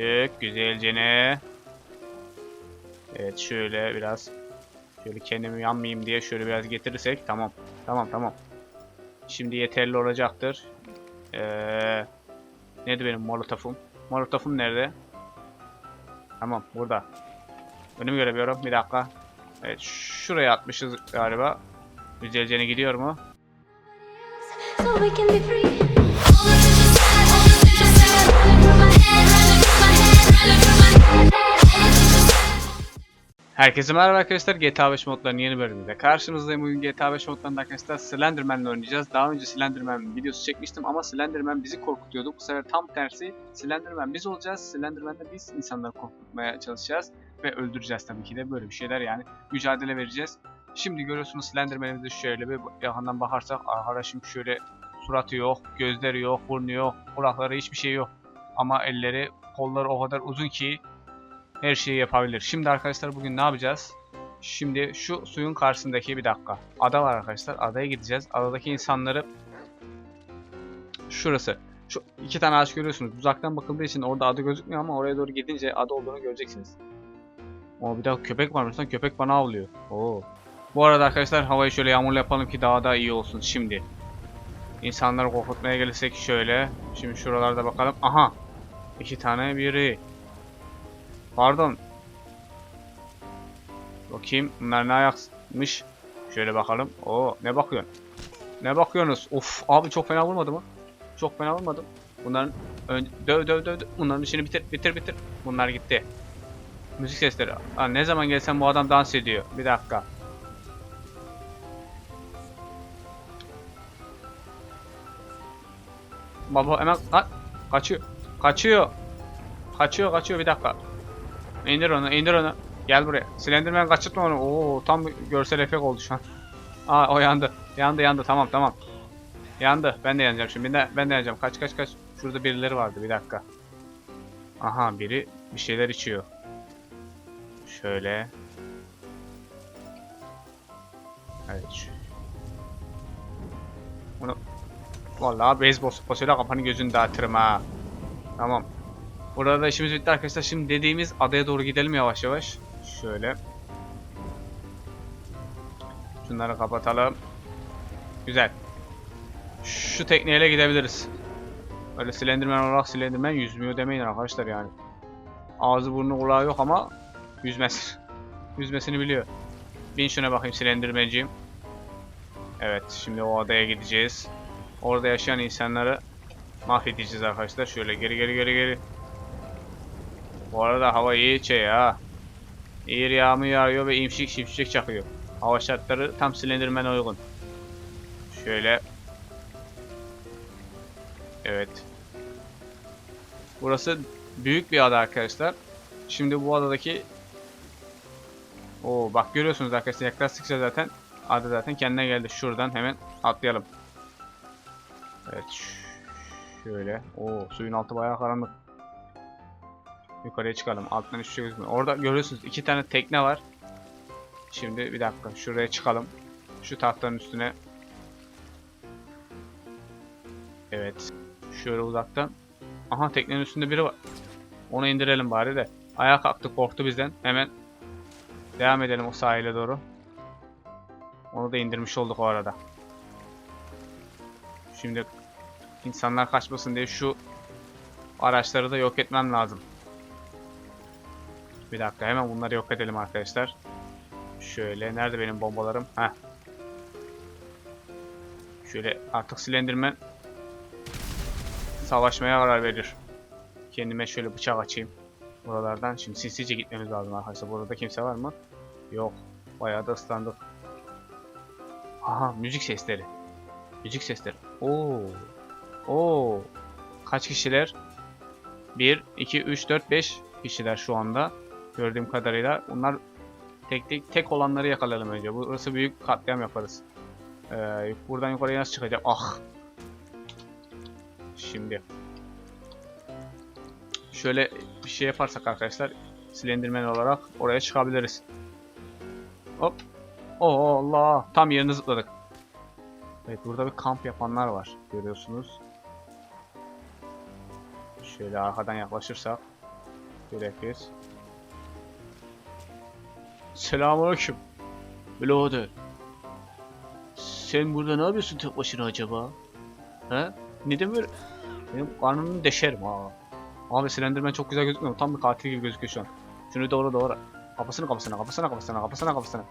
Dök güzelce. Evet şöyle biraz şöyle kendimi yanmayayım diye şöyle biraz getirirsek tamam. Tamam tamam. Şimdi yeterli olacaktır. Ee, neydi benim molotofum? Molotofum nerede? Tamam burada. Önümü göremiyorum. Bir dakika. Evet şuraya atmışız galiba. Güzelce gidiyor mu? so we can be free. Herkese merhaba arkadaşlar. GTA 5 modlarının yeni bölümünde karşınızdayım. Bugün GTA 5 modlarında arkadaşlar Slenderman'le oynayacağız. Daha önce Slenderman videosu çekmiştim ama Slenderman bizi korkutuyordu. Bu sefer tam tersi Slenderman biz olacağız. Slenderman'da biz insanları korkutmaya çalışacağız. Ve öldüreceğiz tabii ki de böyle bir şeyler yani. Mücadele vereceğiz. Şimdi görüyorsunuz Slenderman'imizi şöyle bir yakından bakarsak arkadaşım şöyle suratı yok, gözleri yok, burnu yok, kulakları hiçbir şey yok. Ama elleri, kolları o kadar uzun ki her şeyi yapabilir. Şimdi arkadaşlar bugün ne yapacağız? Şimdi şu suyun karşısındaki bir dakika. Ada var arkadaşlar. Adaya gideceğiz. Adadaki insanları şurası. Şu iki tane ağaç görüyorsunuz. Uzaktan bakıldığı için orada ada gözükmüyor ama oraya doğru gidince ada olduğunu göreceksiniz. O bir dakika köpek varmış lan. Köpek bana avlıyor. Oo. Bu arada arkadaşlar havayı şöyle yağmurlu yapalım ki daha da iyi olsun şimdi. İnsanları korkutmaya gelirsek şöyle. Şimdi şuralarda bakalım. Aha. İki tane biri. Pardon. Bakayım bunlar ne ayakmış. Şöyle bakalım. Oo ne bakıyorsun? Ne bakıyorsunuz? Of abi çok fena vurmadı mı? Çok fena vurmadım. Bunların ön... döv döv döv. döv. Bunların işini bitir bitir bitir. Bunlar gitti. Müzik sesleri. Aa, ne zaman gelsem bu adam dans ediyor. Bir dakika. Baba hemen ha, kaçıyor. Kaçıyor. Kaçıyor kaçıyor bir dakika. İndir onu indir onu. Gel buraya. Slenderman kaçırtma onu. Oo tam görsel efekt oldu şu an. Aa o yandı. Yandı yandı tamam tamam. Yandı. Ben de yanacağım şimdi. Ben de, ben de yanacağım. Kaç kaç kaç. Şurada birileri vardı bir dakika. Aha biri bir şeyler içiyor. Şöyle. Evet. Bunu Vallahi beyzbol sopasıyla kafanı gözünü dağıtırım ha. Tamam. Burada da işimiz bitti arkadaşlar. Şimdi dediğimiz adaya doğru gidelim yavaş yavaş. Şöyle. Şunları kapatalım. Güzel. Şu tekneyle gidebiliriz. Öyle Slenderman olarak Slenderman yüzmüyor demeyin arkadaşlar yani. Ağzı burnu kulağı yok ama yüzmez. Yüzmesini biliyor. Bin şuna bakayım Slenderman'ciğim. Evet şimdi o adaya gideceğiz. Orada yaşayan insanları mahvedeceğiz arkadaşlar. Şöyle geri geri geri geri. Bu arada hava iyi şey ha. İyi yağmur yağıyor ve imşik şimşek çakıyor. Hava şartları tam Slenderman'e uygun. Şöyle. Evet. Burası büyük bir ada arkadaşlar. Şimdi bu adadaki Oo bak görüyorsunuz arkadaşlar yaklaştıkça zaten ada zaten kendine geldi. Şuradan hemen atlayalım. Evet. Şöyle. Oo suyun altı bayağı karanlık. Yukarıya çıkalım. Alttan hiçbir şey. Orada görüyorsunuz iki tane tekne var. Şimdi bir dakika şuraya çıkalım. Şu tahtanın üstüne. Evet. Şöyle uzaktan. Aha teknenin üstünde biri var. Onu indirelim bari de. Ayağa kalktı korktu bizden. Hemen devam edelim o sahile doğru. Onu da indirmiş olduk o arada. Şimdi insanlar kaçmasın diye şu araçları da yok etmem lazım. Bir dakika hemen bunları yok edelim arkadaşlar. Şöyle nerede benim bombalarım? Heh. Şöyle artık Slenderman savaşmaya karar verir. Kendime şöyle bıçak açayım. Buralardan şimdi sinsice gitmemiz lazım arkadaşlar. Burada kimse var mı? Yok. Bayağı da ıslandık. Aha müzik sesleri. Müzik sesleri. Oo. Oo. Kaç kişiler? 1, 2, 3, 4, 5 kişiler şu anda. Gördüğüm kadarıyla. Bunlar tek tek tek olanları yakalayalım önce. Burası büyük katliam yaparız. Ee, buradan yukarıya nasıl çıkacağım? Ah. Şimdi. Şöyle bir şey yaparsak arkadaşlar. Slenderman olarak oraya çıkabiliriz. Hop. Oh Allah. Tam yerine zıpladık. Evet burada bir kamp yapanlar var. Görüyorsunuz. Şöyle arkadan yaklaşırsak. Gerekir. Selamünaleyküm. Birader. Sen burada ne yapıyorsun tek başına acaba? He? Neden böyle? Benim karnımı deşerim ha. Abi Slenderman çok güzel gözükmüyor. Tam bir katil gibi gözüküyor şu an. Şunu doğru doğru. Kafasını kafasına kafasına kafasına kafasına kafasına.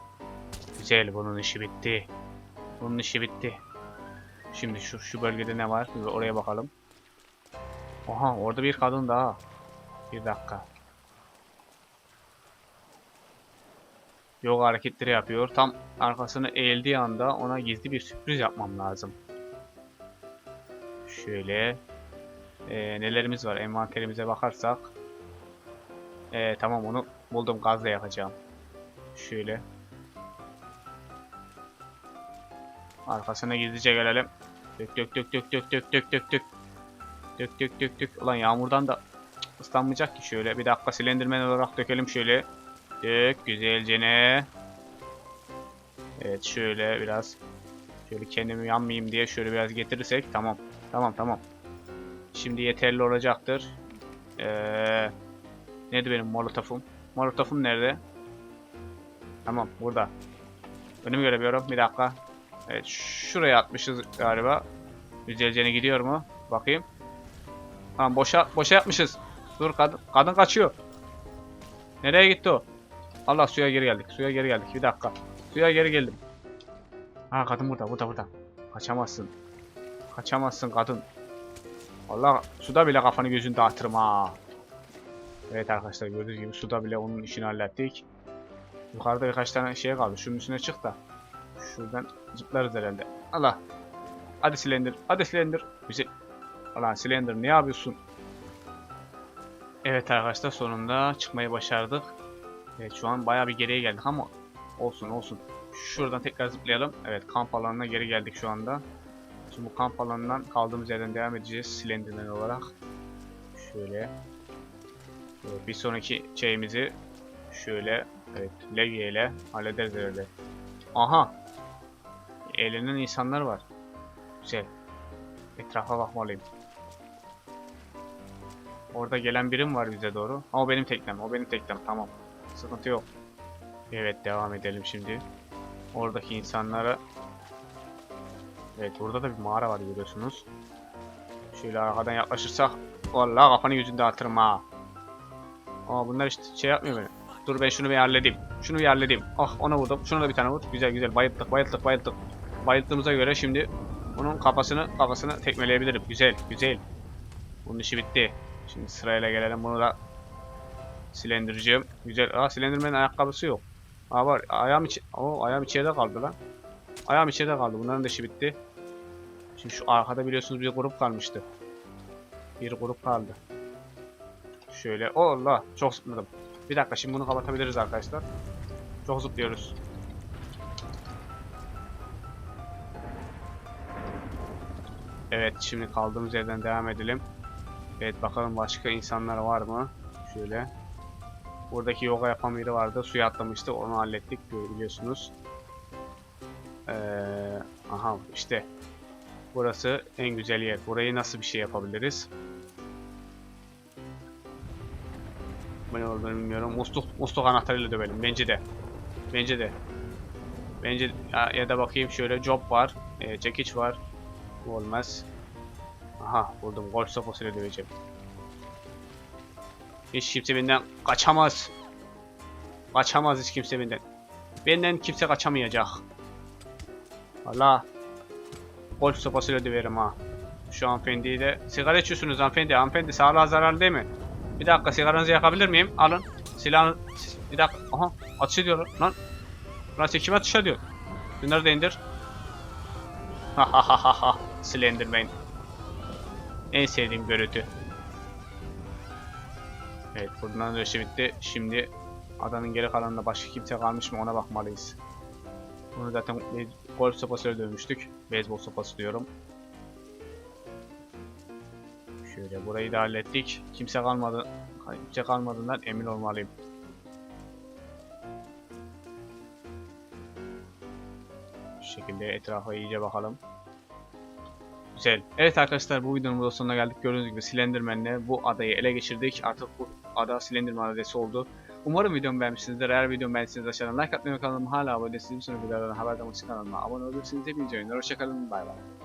Güzel bunun işi bitti. Bunun işi bitti. Şimdi şu şu bölgede ne var? Oraya bakalım. Oha orada bir kadın daha. Bir dakika. Yoga hareketleri yapıyor. Tam arkasını eğildiği anda ona gizli bir sürpriz yapmam lazım. Şöyle. Ee, nelerimiz var? Envanterimize bakarsak. Ee, tamam onu buldum gazla yakacağım. Şöyle. Arkasına gizlice gelelim. Dök dök dök dök dök dök dök dök dök. Dök dök dök dök. Ulan yağmurdan da ıslanmayacak ki şöyle. Bir dakika silindirmen olarak dökelim şöyle. Dök güzelce. Evet şöyle biraz. Şöyle kendimi yanmayayım diye şöyle biraz getirirsek. Tamam. Tamam tamam. Şimdi yeterli olacaktır. Ee, neydi benim molotofum? Molotofum nerede? Tamam burada. Önümü göremiyorum. Bir dakika. Evet şuraya atmışız galiba. Güzelce gidiyor mu? Bakayım. Tamam boşa boşa yapmışız. Dur kadın kadın kaçıyor. Nereye gitti o? Allah suya geri geldik. Suya geri geldik. Bir dakika. Suya geri geldim. Ha kadın burada burada burada. Kaçamazsın. Kaçamazsın kadın. Allah suda bile kafanı gözünü dağıtırım ha. Evet arkadaşlar gördüğünüz gibi suda bile onun işini hallettik. Yukarıda birkaç tane şey kaldı. Şunun üstüne çık da. Şuradan zıplarız herhalde. Allah. Hadi silindir. Hadi silindir. Güzel. Ulan silindir ne yapıyorsun? Evet arkadaşlar sonunda çıkmayı başardık. Evet şu an bayağı bir geriye geldik ama olsun olsun. Şuradan tekrar zıplayalım. Evet kamp alanına geri geldik şu anda. Şimdi bu kamp alanından kaldığımız yerden devam edeceğiz silindirmen olarak. Şöyle. Evet, bir sonraki şeyimizi şöyle evet levye ile hallederiz herhalde. Aha. Eğlenen insanlar var. Güzel. Etrafa bakmalıyım. Orada gelen birim var bize doğru. Ama benim teknem. O benim teknem. Tamam. Sıkıntı yok. Evet devam edelim şimdi. Oradaki insanlara Evet burada da bir mağara var görüyorsunuz. Şöyle arkadan yaklaşırsak Vallahi kafanı yüzünü dağıtırım ha. Aa bunlar işte şey yapmıyor beni. Dur ben şunu bir halledeyim. Şunu bir halledeyim. Ah ona vurdum. Şuna da bir tane vur. Güzel güzel bayılttık bayılttık bayılttık. Bayılttığımıza göre şimdi bunun kafasını kafasını tekmeleyebilirim. Güzel güzel. Bunun işi bitti. Şimdi sırayla gelelim bunu da silindireceğim. Güzel. Aa silindirmenin ayakkabısı yok. Aa var. Ayağım içi... Oo, ayağım içeride kaldı lan. Ayağım içeride kaldı. Bunların da işi bitti. Şimdi şu arkada biliyorsunuz bir grup kalmıştı. Bir grup kaldı. Şöyle. Oh Allah. Çok zıpladım. Bir dakika şimdi bunu kapatabiliriz arkadaşlar. Çok zıplıyoruz. Evet şimdi kaldığımız yerden devam edelim. Evet bakalım başka insanlar var mı? Şöyle. Buradaki yoga yapan biri vardı. Suya atlamıştı. Onu hallettik biliyorsunuz. Ee, aha işte. Burası en güzel yer. Burayı nasıl bir şey yapabiliriz? Bu ne olduğunu bilmiyorum. Musluk, musluk anahtarıyla dövelim. Bence de. Bence de. Bence ya, ya da bakayım şöyle job var. E, çekiç var. Bu olmaz. Aha buldum. Golf sopasıyla döveceğim. Hiç kimse benden kaçamaz. Kaçamaz hiç kimse benden. Benden kimse kaçamayacak. Allah. Golf sopasıyla döverim ha. Şu hanımefendiyi de sigara içiyorsunuz hanımefendi. Hanımefendi sağlığa zararlı değil mi? Bir dakika sigaranızı yakabilir miyim? Alın. Silahını... Bir dakika. Aha. Atış ediyor lan. Lan kime atış ediyor? Bunları da indir. Ha ha ha ha ha. Slenderman. En sevdiğim görüntü. Evet buradan da işi bitti. Şimdi adanın geri kalanında başka kimse kalmış mı ona bakmalıyız. Bunu zaten golf sopasıyla dövmüştük. Beyzbol sopası diyorum. Şöyle burayı da hallettik. Kimse kalmadı. Kimse kalmadığından emin olmalıyım. Şu şekilde etrafa iyice bakalım. Güzel. Evet arkadaşlar bu videonun burada sonuna geldik. Gördüğünüz gibi Slenderman'le bu adayı ele geçirdik. Artık bu ada Slenderman adası oldu. Umarım videomu beğenmişsinizdir. Eğer videomu beğendiyseniz aşağıdan like atmayı ve kanalıma hala abone değilseniz bir sonraki videolardan haberdar olmak için kanalıma abone olabilirsiniz. Hepinize oyunlar. Hoşçakalın. Bay bay.